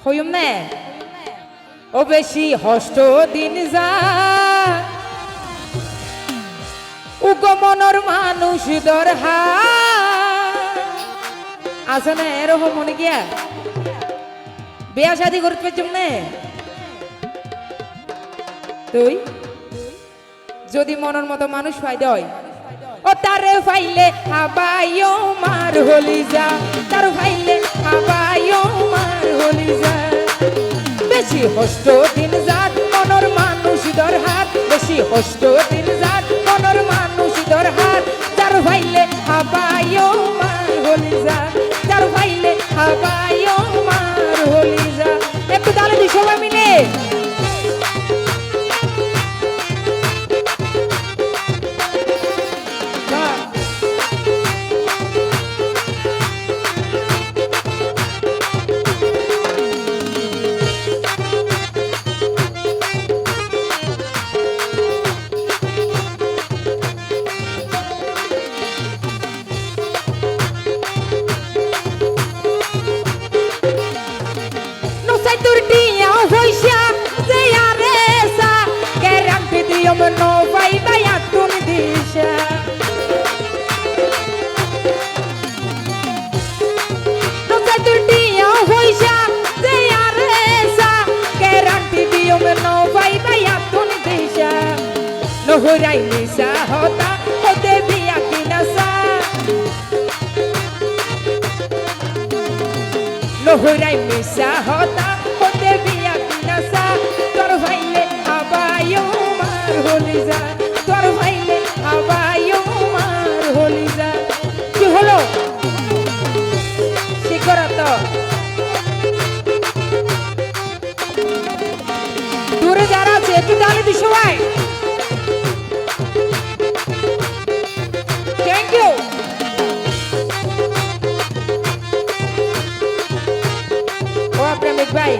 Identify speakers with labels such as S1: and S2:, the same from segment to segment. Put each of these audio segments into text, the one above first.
S1: হইম ও বেশি হষ্ট দিন যা উগমনর মানুষ দরহা আছে না এরকম মনে গিয়া বিয়া শাদি করতে পারছুম নে তুই যদি মনের মতো মানুষ পাই দেয় ও তারে ফাইলে হাবাইও মার হলি যা তার ফাইলে যা বেশি হস্ত দিন জাত মনের মানুষ দর হাত। বেশি হস্ত দিন জাত মনের মানুষ দর হাত। তার ভাইলে হাবাইও vai a tun disha No hurai misa hota o devi aqui nasa Nohurai misa hota সবাই। থ্যাংক ইউ ও প্রেমিক ভাই।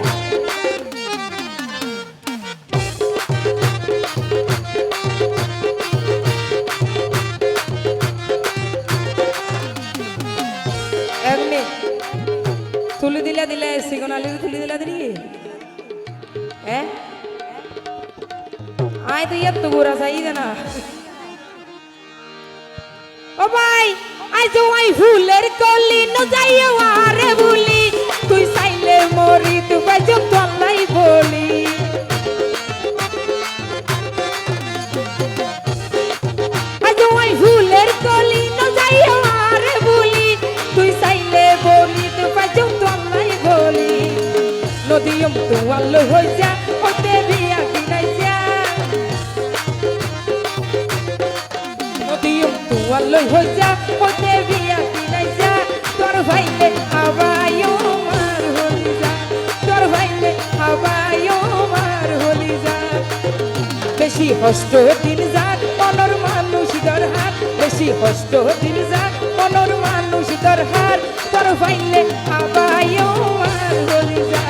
S1: তুলি দিলা দিলে সিগনালি তুলি দিলা দিলি? হ্যাঁ? তো তো গোরা চাই না ও ভাই তো আই ফুলের কলি ন যাইও আরে বুলি তুই চাইলে মরি তুই পাইছ তলাই বলি তো আই ফুলের কলি ন যাইও আরে বুলি তুই চাইলে বলি তুই পাইছ তলাই বলি নদীয়ম তোয়াল হই যা নদীয়ম তোয়াল হই যা ওতে বিয়া কিনাইছা তোর ভাইলে আবায়ো মার হলি যা তোর ভাইলে আবায়ো মার হলি যা বেশি হষ্ট দিন যাক, মনর মানুষ দর হাত। বেশি হষ্ট দিন যাক, মনর মানুষ দর তোর ভাইলে আবায়ো মার হলি যা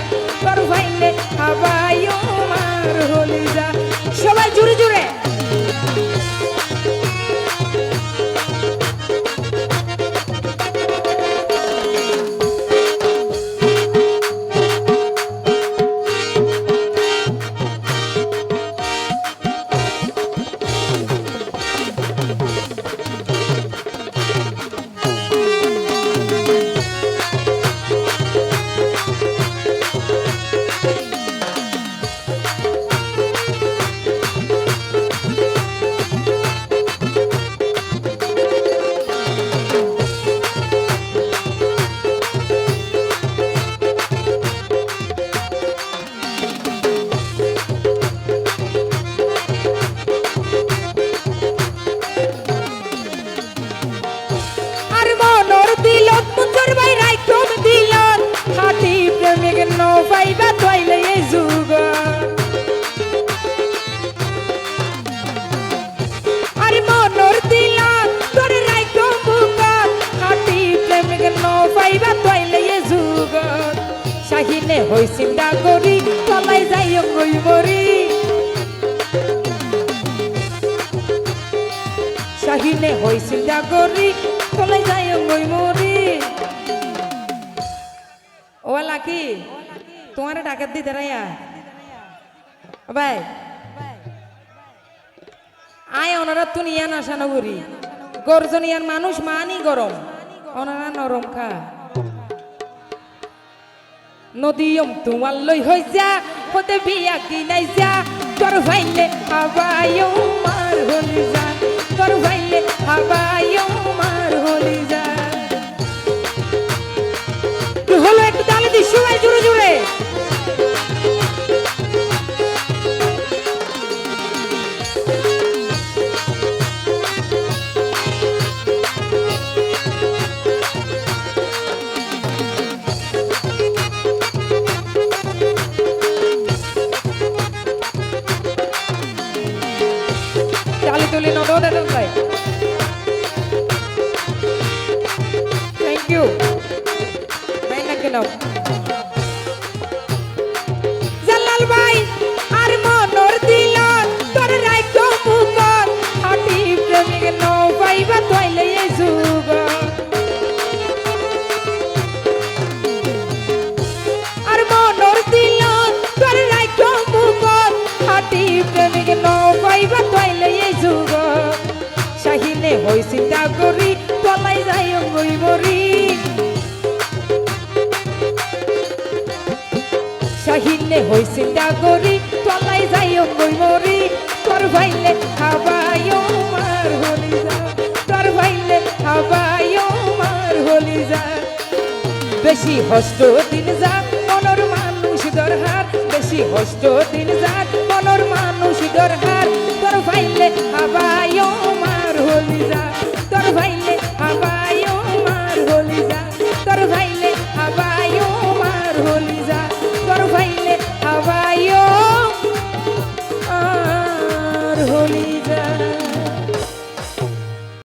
S1: শাহিনে হই চিন্তা করি তলাই যাই গই মরি। শাহিনে চিন্তা করি তলাই যাই গই মরি। ও লাকি তোমার ডাকাত দিতে রাইয়া? ভাই। আয় ওনারা তো নিয়া নাসানো করি গর্জনিয়ার মানুষ মানি গরম। ওনারা নরম খা। নদীয়ম তোমার লই হই হতে বিয়া কি যা তোর ভাইলে আবায়ও মার হলি শাহিনে চিন্তা করি তলাই যাই গই মরি। তোর ভাইলে হাবায়ো মার হলি যা তোর ভাইলে হাবায়ো মার হলি যা বেশি হষ্ট দিন যাক, মনর মানুষ দরহার বেশি হষ্ট দিন যাক, মনর মানুষ দরহার তোর ভাইলে হাবায়ো